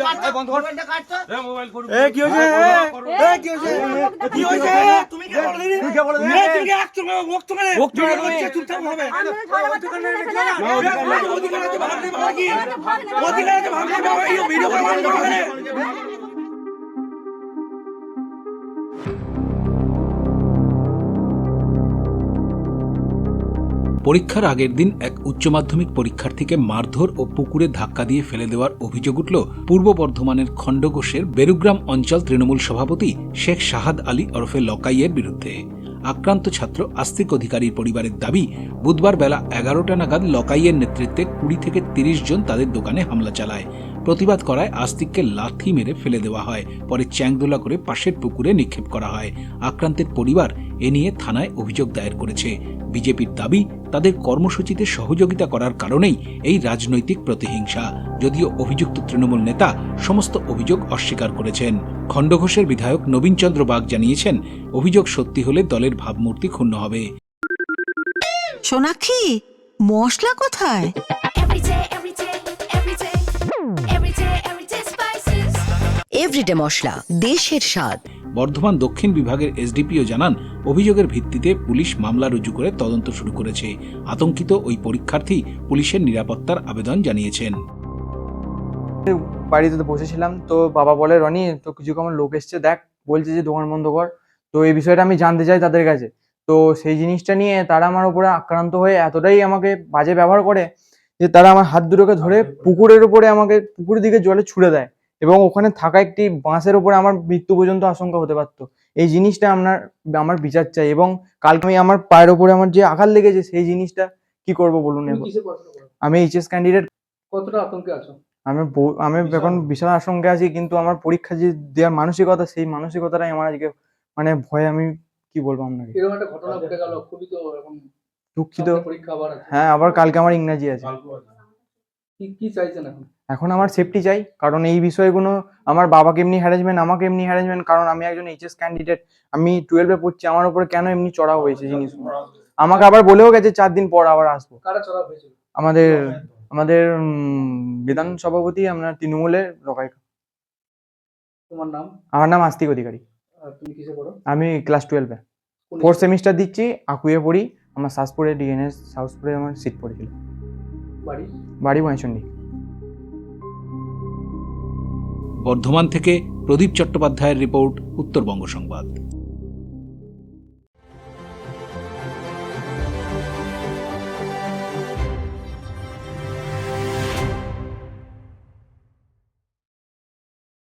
এ কি হয়েছে? কি হয়েছে? কি হয়েছে? তুমি কে বলে? তুমি কে বলে? তুমি কে এক তুমি মুখ তুমি মুখ তুমি চুপচাপ হবে। অধিকার আছে ভাবতে পারা কি অধিকার আছে ভাবতে পারা এই ভিডিও করে বন্ধ করে পরীক্ষার আগের দিন এক উচ্চ মাধ্যমিক পরীক্ষার্থীকে মারধর ও পুকুরে ধাক্কা দিয়ে ফেলে দেওয়ার অভিযোগ উঠল পূর্ব বর্ধমানের খণ্ডঘোষের বেরুগ্রাম অঞ্চল তৃণমূল সভাপতি শেখ শাহাদ আলী ওরফে লকাইয়ের বিরুদ্ধে। আক্রান্ত ছাত্র আস্তিক অধিকারীর পরিবারের দাবি, বুধবার বেলা এগারোটা নাগাদ লকাইয়ের নেতৃত্বে কুড়ি থেকে তিরিশ জন তাদের দোকানে হামলা চালায়। প্রতিবাদ করায় আস্তিককে লাথি মেরে ফেলে দেওয়া হয়, পরে চ্যাংদোলা করে পাশের পুকুরে নিক্ষেপ করা হয়। আক্রান্তের পরিবার এ নিয়ে থানায় অভিযোগ দায়ের করেছে। বিজেপির দাবি তাদের কর্মসূচিতে সহযোগিতা করার কারণেই এই রাজনৈতিক প্রতিহিংসা। যদিও অভিযুক্ত তৃণমূল নেতা সমস্ত অভিযোগ অস্বীকার করেছেন। খণ্ডঘোষের বিধায়ক নবীনচন্দ্র বাগ জানিয়েছেন অভিযোগ সত্যি হলে দলের ভাবমূর্তি ক্ষুণ্ণ হবে। সোনাক্ষী মশলা কোথায়. এভরিডে মশলা দেশের স্বাদ। বর্ধমান দক্ষিণ বিভাগের এসডিপিও জানান, অভিযোগের ভিত্তিতে পুলিশ মামলা রুজু করে তদন্ত শুরু করেছে। আতঙ্কিত ওই পরীক্ষার্থী পুলিশের নিরাপত্তার আবেদন জানিয়েছেন। বাড়িতে তো বসেছিলাম, তো বাবা বলে, রনি, তো কিছু কেমন লোক এসছে, দেখ, বলছে যে দোকান বন্ধ কর। তো এই বিষয়টা আমি জানতে চাই তাদের কাছে। তো সেই জিনিসটা নিয়ে তারা আমার উপরে আক্রান্ত হয়ে এতটাই আমাকে বাজে ব্যবহার করে যে তারা আমার হাত দুটোকে ধরে পুকুরের উপরে আমাকে পুকুরের দিকে জলে ছুড়ে দেয়। এবং ওখানে থাকা একটি বাঁশের উপরে আমার মৃত্যু পর্যন্ত আশঙ্কা হতে পারতো। এই জিনিসটা আপনার আমার বিচার চাই এবং কালকে আমি আমার পায়ের উপরে আমার যে আঘাত লেগেছে সেই জিনিসটা কি করব বলুন? আমি এইচএস ক্যান্ডিডেট কতটা আতঙ্কে আছো? আমি আমি এখন বিশাল আশঙ্কে আছি কিন্তু আমার পরীক্ষা যে দেওয়ার মানসিকতা সেই মানসিকতাটাই আমার আজকে মানে ভয়ে আমি কি বলব আপনাকে? এরকম একটা ঘটনা ঘটে গেল খুবই তো এখন দুঃখিত। পরীক্ষা আবার হ্যাঁ আবার কালকে আমার ইংরাজি আছে। কি কি চাইছেন এখন? এখন আমার সেফটি চাই কারণ এই বিষয়গুলো আমার বাবাকে এমনি হ্যারাসমেন্ট আমাকে এমনি হ্যারাসমেন্ট কারণ আমি একজন এইচএস ক্যান্ডিডেট আমি টুয়েলভে পড়ছি আমার উপরে কেন এমনি চড়া হয়েছে জিনিসগুলো? আমাকে আবার বলেও গেছে চার দিন পর আবার আসব। কারা চড়া হয়েছিল? আমাদের আমাদের বিধান সভাপতি আমরা তৃণমূলের রকাই তোমার নাম? আমার নাম আস্তিক অধিকারী। তুমি কিসে পড়ো? আমি ক্লাস টুয়েলভে ফোর্থ সেমিস্টার দিচ্ছি আকুয়ে পড়ি আমার সাসপুরে ডিএনএস সাউথপুরে আমার সিট পড়েছিল। বাড়ি? মহেশন্ডি বর্ধমান থেকে প্রদীপ চট্টোপাধ্যায়ের রিপোর্ট উত্তরবঙ্গ সংবাদ।